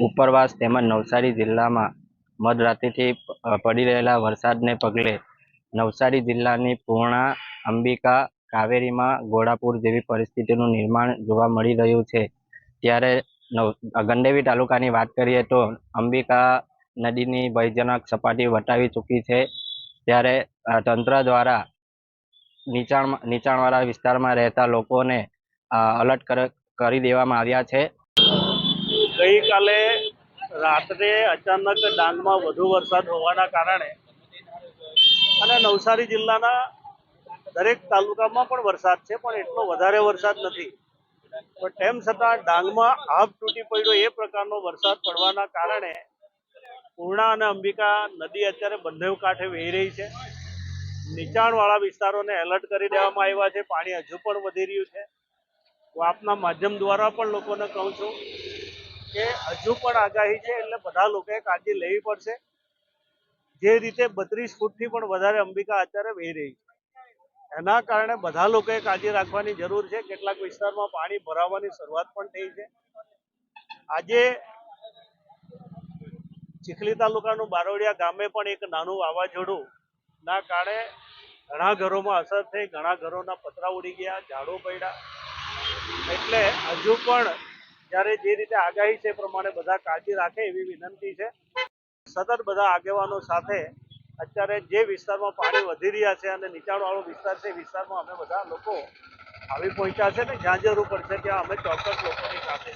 ઉપરવાસ તેમજ નવસારી જિલ્લામાં મધરાત્રિથી પડી રહેલા વરસાદને પગલે નવસારી જિલ્લાની પૂર્ણા અંબિકા કાવેરીમાં ઘોડાપુર જેવી પરિસ્થિતિનું નિર્માણ જોવા મળી રહ્યું છે. ત્યારે નવ ગંડેવી તાલુકાની વાત કરીએ તો અંબિકા નદીની ભયજનક સપાટી વટાવી ચૂકી છે. ત્યારે તંત્ર દ્વારા નીચાણ નીચાણવાળા વિસ્તારમાં રહેતા લોકોને અલર્ટ કર- કરી દેવામાં આવ્યા છે. ગઈકાલે રાત્રે અચાનક ડાંગમાં વધુ વરસાદ હોવાના કારણે અને નવસારી જિલ્લાના દરેક તાલુકામાં પણ વરસાદ છે, પણ એટલો વધારે વરસાદ નથી. પણ તેમ છતાં ડાંગમાં આભ તૂટી પડ્યો એ પ્રકારનો વરસાદ પડવાના કારણે પૂર્ણા અને અંબિકા નદી અત્યારે બંને કાંઠે વહી રહી છે. નીચાણવાળા વિસ્તારોને એલર્ટ કરી દેવામાં આવ્યા છે. પાણી હજુ પણ વધી રહ્યું છે. હું આપના માધ્યમ દ્વારા પણ લોકોને કહું છું કે હજુ પણ આગાહી છે, એટલે બધા લોકોએ કાળજી લેવી પડશે. જે રીતે બત્રીસ ફૂટથી પણ વધારે અંબિકા અત્યારે વહી રહી છે. એના કારણે બધા લોકોએ કાળજી રાખવાની જરૂર છે. કેટલાક વિસ્તારમાં પાણી ભરાવાની શરૂઆત પણ થઈ છે. આજે ચીખલી તાલુકાનું બારોડિયા ગામે પણ એક નાનું વાવાઝોડું ના કારણે ઘણા ઘરોમાં અસર થઈ, ઘણા ઘરોના પતરા ઉડી ગયા, ઝાડો પડ્યા. એટલે હજુ પણ જ્યારે જે રીતે આગાહી છે પ્રમાણે બધા કાળજી રાખે એવી વિનંતી છે સતત બધા આગેવાનો સાથે અત્યારે જે વિસ્તારમાં પાણી વધી રહ્યા છે અને નીચાણવાળો વિસ્તાર છે, એ વિસ્તારમાં અમે બધા લોકો આવી પહોંચ્યા છે ને જ્યાં જરૂર પડશે ત્યાં અમે ચોક્કસ લોકોની સાથે.